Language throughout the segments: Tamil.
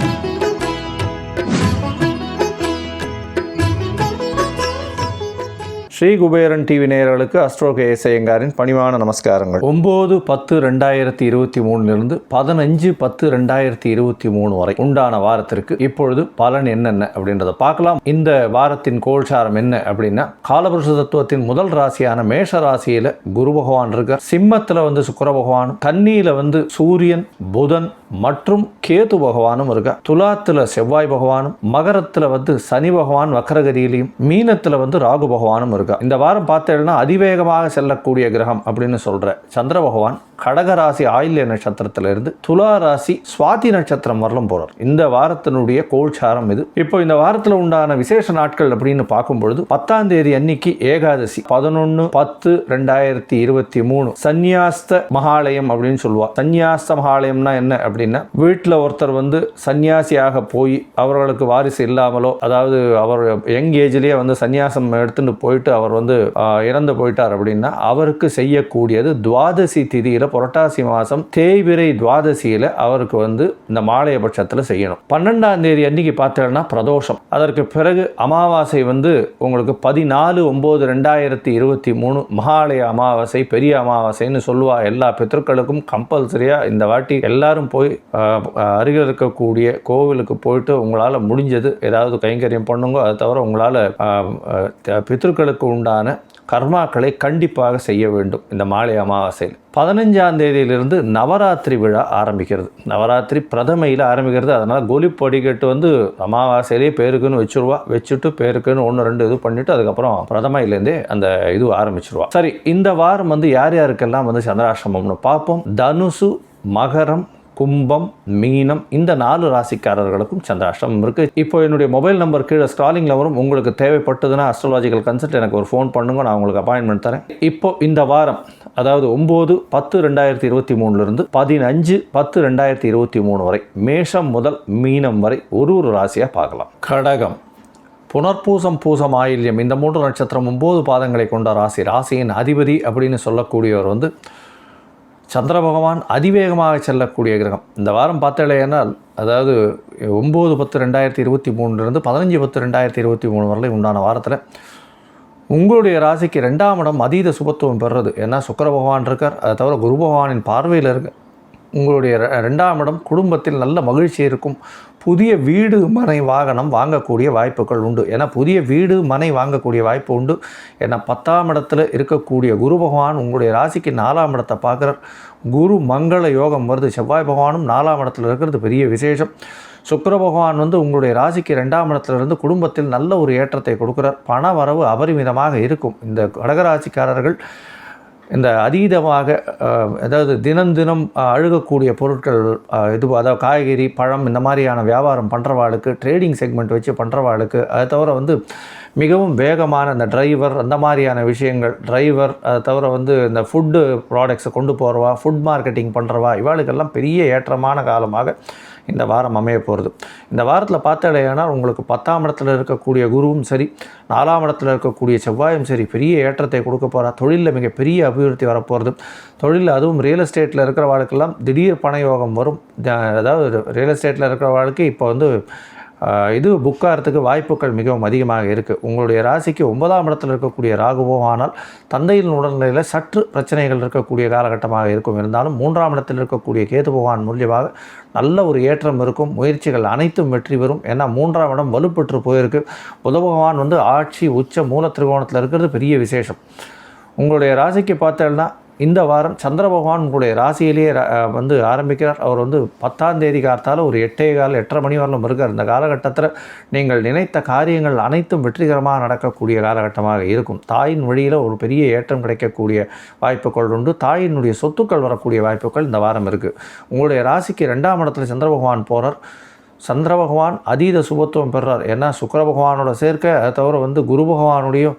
Thank you. Shri Kuberan TV நேயர்களுக்கு அஸ்ட்ரோ கே ஐயங்காரின் பணிவான நமஸ்காரங்கள். ஒம்பது பத்து ரெண்டாயிரத்தி இருபத்தி மூணுலேருந்து பதினஞ்சு பத்து ரெண்டாயிரத்தி இருபத்தி மூணு வரை உண்டான வாரத்திற்கு இப்பொழுது பலன் என்னென்ன அப்படின்றத பார்க்கலாம். இந்த வாரத்தின் கோல்சாரம் என்ன அப்படின்னா காலபுருஷ தத்துவத்தின் முதல் ராசியான மேஷ ராசியில குரு பகவான் இருக்கார். சிம்மத்தில் வந்து சுக்கர பகவானும் கன்னியில வந்து சூரியன் புதன் மற்றும் கேது பகவானும் இருக்கா துலாத்துல செவ்வாய் பகவானும் மகரத்துல வந்து சனி பகவான் வக்கரகதியிலையும் மீனத்துல வந்து ராகு பகவானும் இருக்கா இந்த வாரம் பார்த்தேன்னா அதிவேகமாக செல்லக்கூடிய கிரகம் அப்படின்னு சொல்கிற சந்திர பகவான் கடகராசி ஆயில்ய நட்சத்திரத்திலிருந்து துலா ராசி சுவாதி நட்சத்திரம் வரலும் போகிறார் இந்த வாரத்தினுடைய கோல்சாரம் இது. இப்போ இந்த வாரத்தில் உண்டான விசேஷ நாட்கள் அப்படின்னு பார்க்கும் பொழுது பத்தாம் தேதி அன்னைக்கு ஏகாதசி. பதினொன்று பத்து ரெண்டாயிரத்தி இருபத்தி மூணு. சந்நியாஸ்த மகாலயம் அப்படின்னு சொல்லுவாள் சந்நியாஸ்த மகாலயம்னா என்ன அப்படின்னா வீட்டில் ஒருத்தர் வந்து சன்னியாசியாக போய் அவர்களுக்கு வாரிசு இல்லாமலோ அதாவது அவர் யங் ஏஜ்லேயே வந்து சன்னியாசம் எடுத்துட்டு போயிட்டு அவர் வந்து இறந்து போயிட்டார் அப்படின்னா அவருக்கு செய்யக்கூடியது துவாதசி திதியில புரட்டாசி மாதம் தேய்பிரை துவாதசியில அவருக்கு வந்து இந்த மாலைய பட்சத்தில் செய்யணும். பன்னெண்டாம் தேதி அன்னைக்கு பார்த்தோம்னா பிரதோஷம். அதற்கு பிறகு அமாவாசை வந்து உங்களுக்கு பதினாலு ஒம்பது ரெண்டாயிரத்தி இருபத்தி மூணு மகாலய அமாவாசை பெரிய அமாவாசைன்னு சொல்லுவா எல்லா பித்தர்களுக்கும் கம்பல்சரியாக இந்த வாட்டி எல்லாரும் போய் அருகில் இருக்கக்கூடிய கோவிலுக்கு போயிட்டு உங்களால் முடிஞ்சது ஏதாவது கைங்கரியம் பண்ணுங்க அதை தவிர உங்களால் பித்தர்களுக்கு உண்டான கர்மாக்களை கண்டிப்பாக செய்ய வேண்டும் இந்த மாலை அமாவாசையில். பதினஞ்சாம் தேதியிலிருந்து நவராத்திரி விழா ஆரம்பிக்கிறது. நவராத்திரி பிரதமையில் ஆரம்பிக்கிறது. அதனால் கொலி படிக்கட்டு வந்து அமாவாசையிலேயே பேருக்குன்னு வச்சுருவா. வச்சுட்டு பேருக்குன்னு ஒன்று ரெண்டு இது பண்ணிவிட்டு அதுக்கப்புறம் பிரதமையிலேருந்தே அந்த இது ஆரம்பிச்சிருவா. சரி இந்த வாரம் வந்து யார் யாருக்கெல்லாம் வந்து சந்திராசிரமம்னு பார்ப்போம். தனுசு மகரம் கும்பம் மீனம் இந்த நாலு ராசிக்காரர்களுக்கும் சந்திராஷ்டமம் இருக்குது இப்போ என்னுடைய மொபைல் நம்பர் கீழே ஸ்க்ராலிங்கில் வரும். உங்களுக்கு தேவைப்பட்டதுன்னா அஸ்ட்ராலாஜிக்கல் கன்சல்ட் எனக்கு ஒரு ஃபோன் பண்ணுங்க. நான் உங்களுக்கு அப்பாயின்மெண்ட் தரேன். இப்போ இந்த வாரம் அதாவது ஒம்பது பத்து ரெண்டாயிரத்தி இருபத்தி மூணுலேருந்து பதினஞ்சு பத்து ரெண்டாயிரத்தி இருபத்தி மூணு வரை மேஷம் முதல் மீனம் வரை ஒரு ஒரு ராசியாக பார்க்கலாம். கடகம். புனர்பூசம் பூசம் ஆயில்யம் இந்த மூன்று நட்சத்திரம் ஒம்பது பாதங்களை கொண்ட ராசி. ராசியின் அதிபதி அப்படின்னு சொல்லக்கூடியவர் வந்து சந்திர பகவான் அதிவேகமாக செல்லக்கூடிய கிரகம். இந்த வாரம் பார்த்தலையானால் அதாவது ஒம்பது பத்து ரெண்டாயிரத்தி இருபத்தி மூணுலேருந்து பதினஞ்சு பத்து ரெண்டாயிரத்தி இருபத்தி மூணு வரலை உண்டான வாரத்தில் உங்களுடைய ராசிக்கு ரெண்டாம் இடம் அதீத சுபத்துவம் பெறுறது. ஏன்னா சுக்கர பகவான் இருக்கார். அதை தவிர குரு பகவானின் பார்வையில் இருக்க. உங்களுடைய ரெண்டாம் இடம் குடும்பத்தில் நல்ல மகிழ்ச்சி இருக்கும். புதிய வீடு மனை வாகனம் வாங்கக்கூடிய வாய்ப்புகள் உண்டு. ஏன்னா புதிய வீடு மனை வாங்கக்கூடிய வாய்ப்பு உண்டு. ஏன்னா பத்தாம் இடத்துல இருக்கக்கூடிய குரு பகவான் உங்களுடைய ராசிக்கு நாலாம் இடத்தை பார்க்குறார். குரு மங்கள யோகம் வருது. செவ்வாய் பகவானும் நாலாம் இடத்துல இருக்கிறது பெரிய விசேஷம். சுக்கர பகவான் வந்து உங்களுடைய ராசிக்கு ரெண்டாம் இடத்துல இருந்து குடும்பத்தில் நல்ல ஒரு ஏற்றத்தை கொடுக்குறார். பண வரவு அபரிமிதமாக இருக்கும். இந்த கடகராசிக்காரர்கள் இந்த அதீதமாக அதாவது தினம் தினம் அழுகக்கூடிய பொருட்கள் இது அதாவது காய்கறி பழம் இந்த மாதிரியான வியாபாரம் பண்ணுறவாளுக்கு ட்ரேடிங் செக்மெண்ட் வச்சு பண்ணுறவாளுக்கு அதை தவிர வந்து மிகவும் வேகமான இந்த டிரைவர் அந்த மாதிரியான விஷயங்கள் டிரைவர் அதை தவிர வந்து இந்த ஃபுட்டு ப்ராடக்ட்ஸை கொண்டு போகிறவா ஃபுட் மார்க்கெட்டிங் பண்ணுறவா இவாளுக்கெல்லாம் பெரிய ஏற்றமான காலமாக இந்த வாரம் அமைய போகிறது இந்த வாரத்தில் பார்த்தடையானால் உங்களுக்கு பத்தாம் இடத்துல இருக்கக்கூடிய குருவும் சரி நாலாம் இடத்துல இருக்கக்கூடிய செவ்வாயும் சரி பெரிய ஏற்றத்தை கொடுக்க போகிறா தொழிலில் மிகப்பெரிய அபிவிருத்தி வரப்போகிறது தொழிலில் அதுவும் ரியல் எஸ்டேட்டில் இருக்கிற வாழ்க்கெல்லாம் திடீர் பண யோகம் வரும். அதாவது ரியல் எஸ்டேட்டில் இருக்கிற வாழ்க்கை இப்போ வந்து இது புக் ஆகிறதுக்கு வாய்ப்புகள் மிகவும் அதிகமாக இருக்குது உங்களுடைய ராசிக்கு ஒன்பதாம் இடத்தில் இருக்கக்கூடிய ராகுவோ ஆனால் தந்தையின் உடல்நிலையில் சற்று பிரச்சனைகள் இருக்கக்கூடிய காலகட்டமாக இருக்கும். இருந்தாலும் மூன்றாம் இடத்தில் இருக்கக்கூடிய கேது பகவான் மூலியமாக நல்ல ஒரு ஏற்றம் இருக்கும். முயற்சிகள் அனைத்தும் வெற்றி பெறும். ஏன்னா மூன்றாம் இடம் வலுப்பெற்று போயிருக்கு. புத பகவான் வந்து ஆட்சி உச்ச மூல திரிகோணத்தில் இருக்கிறது பெரிய விசேஷம். உங்களுடைய ராசிக்கு பார்த்தேன்னா இந்த வாரம் சந்திர பகவான் உங்களுடைய ராசியிலேயே ர- வந்து ஆரம்பிக்கிறார். அவர் வந்து பத்தாம் தேதி காத்தால் ஒரு எட்டே கால் எட்டரை மணி வரலும் இருக்கார். இந்த காலகட்டத்தில் நீங்கள் நினைத்த காரியங்கள் அனைத்தும் வெற்றிகரமாக நடக்கக்கூடிய காலகட்டமாக இருக்கும். தாயின் வழியில் ஒரு பெரிய ஏற்றம் கிடைக்கக்கூடிய வாய்ப்புகள் உண்டு. தாயினுடைய சொத்துக்கள் வரக்கூடிய வாய்ப்புகள் இந்த வாரம் இருக்குது உங்களுடைய ராசிக்கு ரெண்டாம் இடத்துல சந்திர பகவான் போகிறார் சந்திர பகவான் அதீத சுபத்துவம் பெறார். ஏன்னா சுக்கர பகவானோட சேர்க்க அதை தவிர வந்து குரு பகவானுடையும்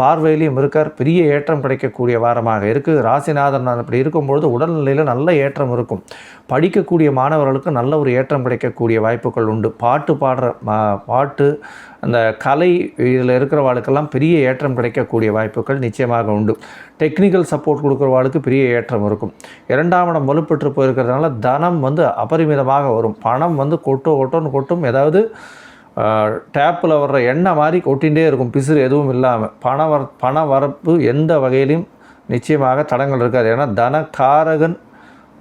பார்வையிலையும் இருக்கார். பெரிய ஏற்றம் கிடைக்கக்கூடிய வாரமாக இருக்குது ராசிநாதன் அப்படி இருக்கும்பொழுது உடல்நிலையில் நல்ல ஏற்றம் இருக்கும். படிக்கக்கூடிய மாணவர்களுக்கு நல்ல ஒரு ஏற்றம் கிடைக்கக்கூடிய வாய்ப்புகள் உண்டு. பாட்டு பாடுற மா- பாட்டு அந்த கலை இதில் இருக்கிறவாளுக்கெல்லாம் பெரிய ஏற்றம் கிடைக்கக்கூடிய வாய்ப்புகள் நிச்சயமாக உண்டு. டெக்னிக்கல் சப்போர்ட் கொடுக்குறவாளுக்கு பெரிய ஏற்றம் இருக்கும். இரண்டாம் இடம் வலுப்பெற்று போயிருக்கிறதுனால தனம் வந்து அபரிமிதமாக வரும். பணம் வந்து கொட்டோ கொட்டோன்னு கொட்டும். ஏதாவது டேப்பில் வர்ற எண்ணெய் மாதிரி கொட்டிகிட்டே இருக்கும். பிசுறு எதுவும் இல்லாமல் பண வர பண வரப்பு எந்த வகையிலையும் நிச்சயமாக தடங்கள் இருக்காது. ஏன்னா தனக்காரகன்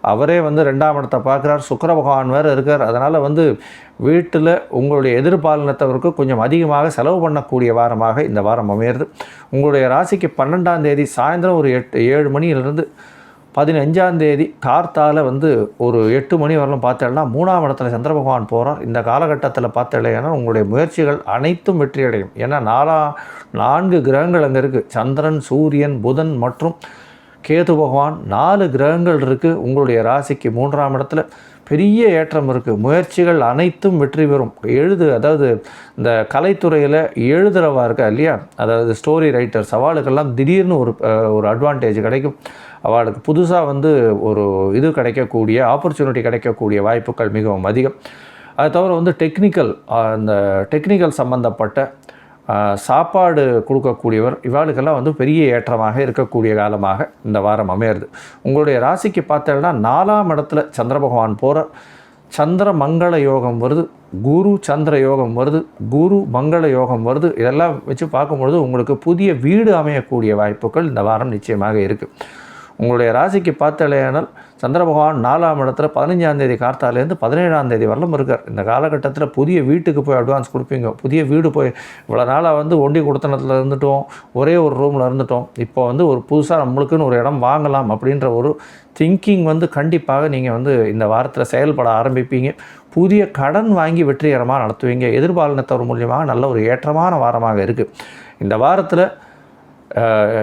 அவரே வந்து ரெண்டாம் இடத்தை பார்க்குறார். சுக்கர பகவான் வேறு இருக்கார். அதனால் வந்து வீட்டில் உங்களுடைய எதிர்பாலினத்தவருக்கு கொஞ்சம் அதிகமாக செலவு பண்ணக்கூடிய வாரமாக இந்த வாரம் அமையிறது. உங்களுடைய ராசிக்கு பன்னெண்டாம் தேதி சாயந்தரம் ஒரு எட்டு ஏழு மணியிலிருந்து பதினஞ்சாம் தேதி வந்து ஒரு எட்டு மணி வரலும் பார்த்தேன்னா மூணாம் இடத்துல சந்திர பகவான் போகிறார் இந்த காலகட்டத்தில் பார்த்தேன்னா உங்களுடைய முயற்சிகள் அனைத்தும் வெற்றியடையும். ஏன்னா நாலா நான்கு கிரகங்கள் அங்கே இருக்குது சந்திரன் சூரியன் புதன் மற்றும் கேது பகவான் நாலு கிரகங்கள் இருக்குது உங்களுடைய ராசிக்கு மூன்றாம் இடத்துல பெரிய ஏற்றம் இருக்குது முயற்சிகள் அனைத்தும் வெற்றி பெறும். எழுது அதாவது இந்த கலைத்துறையில் எழுதுறவா இருக்கா இல்லையா? அதாவது ஸ்டோரி ரைட்டர்ஸ் அவளுக்கெல்லாம் திடீர்னு ஒரு ஒரு அட்வான்டேஜ் கிடைக்கும். அவளுக்கு புதுசாக வந்து ஒரு இது கிடைக்கக்கூடிய ஆப்பர்ச்சுனிட்டி கிடைக்கக்கூடிய வாய்ப்புகள் மிகவும் அதிகம். அது தவிர வந்து டெக்னிக்கல் அந்த டெக்னிக்கல் சம்மந்தப்பட்ட சாப்பாடு கொடுக்கக்கூடியவர் இவாளுக்கெல்லாம் வந்து பெரிய ஏற்றமாக இருக்கக்கூடிய காலமாக இந்த வாரம் அமையிறது. உங்களுடைய ராசிக்கு பார்த்தேன்னா நாலாம் இடத்துல சந்திர பகவான் போகிற சந்திர மங்கள யோகம் வருது. குரு சந்திர யோகம் வருது. குரு மங்கள யோகம் வருது. இதெல்லாம் வச்சு பார்க்கும்பொழுது உங்களுக்கு புதிய வீடு அமையக்கூடிய வாய்ப்புகள் இந்த வாரம் நிச்சயமாக இருக்குது உங்களுடைய ராசிக்கு பார்த்தாலேயானால் சந்திர பகவான் நாலாம் இடத்துல பதினஞ்சாம் தேதி கார்த்தாலேருந்து பதினேழாம் தேதி வரலும் இருக்கார். இந்த காலகட்டத்தில் புதிய வீட்டுக்கு போய் அட்வான்ஸ் கொடுப்பீங்க. புதிய வீடு போய் இவ்வளோ நாளாக வந்து ஒண்டி கொடுத்தனத்தில் இருந்துட்டோம். ஒரே ஒரு ரூமில் இருந்துட்டோம். இப்போ வந்து ஒரு புதுசாக நம்மளுக்குன்னு ஒரு இடம் வாங்கலாம் அப்படின்ற ஒரு திங்கிங் வந்து கண்டிப்பாக நீங்கள் வந்து இந்த வாரத்தில் செயல்பட ஆரம்பிப்பீங்க. புதிய கடன் வாங்கி வெற்றிகரமாக நடத்துவீங்க. எதிர்பாலினத்தவர் மூலியமாக நல்ல ஒரு ஏற்றமான வாரமாக இருக்குது இந்த வாரத்தில்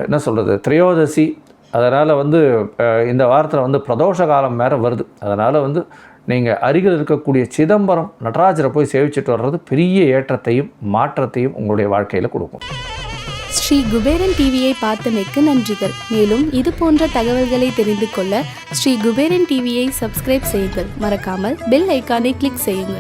என்ன சொல்கிறது திரையோதசி அதனால் வந்து இந்த வாரத்தில் வந்து பிரதோஷ காலம் வேறு வருது. அதனால் வந்து நீங்கள் அருகில் இருக்கக்கூடிய சிதம்பரம் நடராஜரை போய் சேவிச்சுட்டு வர்றது பெரிய ஏற்றத்தையும் மாற்றத்தையும் உங்களுடைய வாழ்க்கையில் கொடுக்கும். ஸ்ரீ குபேரன் டிவியை பார்த்தமைக்கு நன்றிகள். மேலும் இது போன்ற தகவல்களை தெரிந்து கொள்ள ஸ்ரீ குபேரன் டிவியை சப்ஸ்கிரைப் செய்யுங்கள். மறக்காமல் பெல் ஐக்கானை கிளிக் செய்யுங்கள்.